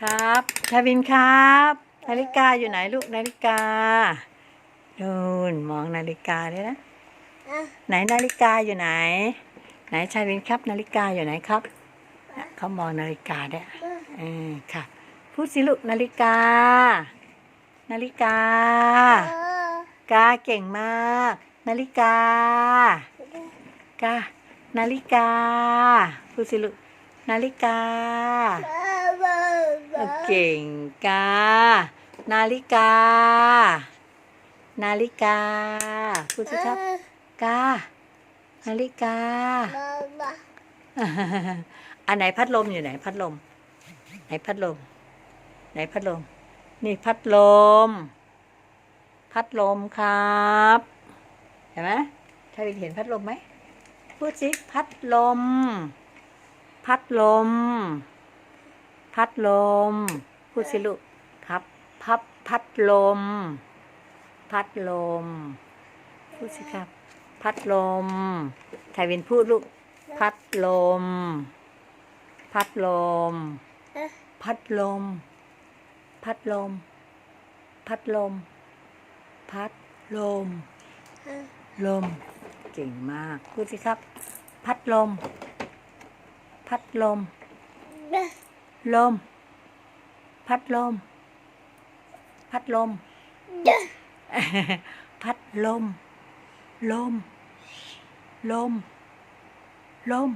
ครับชาวินครับ นาฬิกาอยู่ไหนลูกนาฬิกาดูนมองนาฬิกาด้วยนะไหนนาฬิกาอยู่ไหน ไหนชาวินครับ นาฬิกาอยู่ไหนครับเนี่ยเขามองนาฬิกาด้วยเออค่ะพูดสิลูกนาฬิกา นาฬิกากาเก่งมาก นาฬิกากานาฬิกาพูดสิลูกนาฬิกา เก่งกา นาฬิกา นาฬิกา พูดสิครับ กา นาฬิกา อันไหนพัดลมอยู่ไหนพัดลม ไหนพัดลม ไหนพัดลม นี่พัดลม พัดลมครับ เห็นไหมชาวินเห็นพัดลมไหม พูดสิ พัดลม พัดลม พัดลม พูดสิลูกครับพับพัดลม พัดลม พูดสิครับ พัดลมชาวินพูดลูก พัดลม พัดลม พัดลม พัดลม พัดลม พัดลม ลม เก่งมาก พูดสิครับ พัดลม พัดลม ลม พัดลม พัดลม พัดลม ลม ลม ลม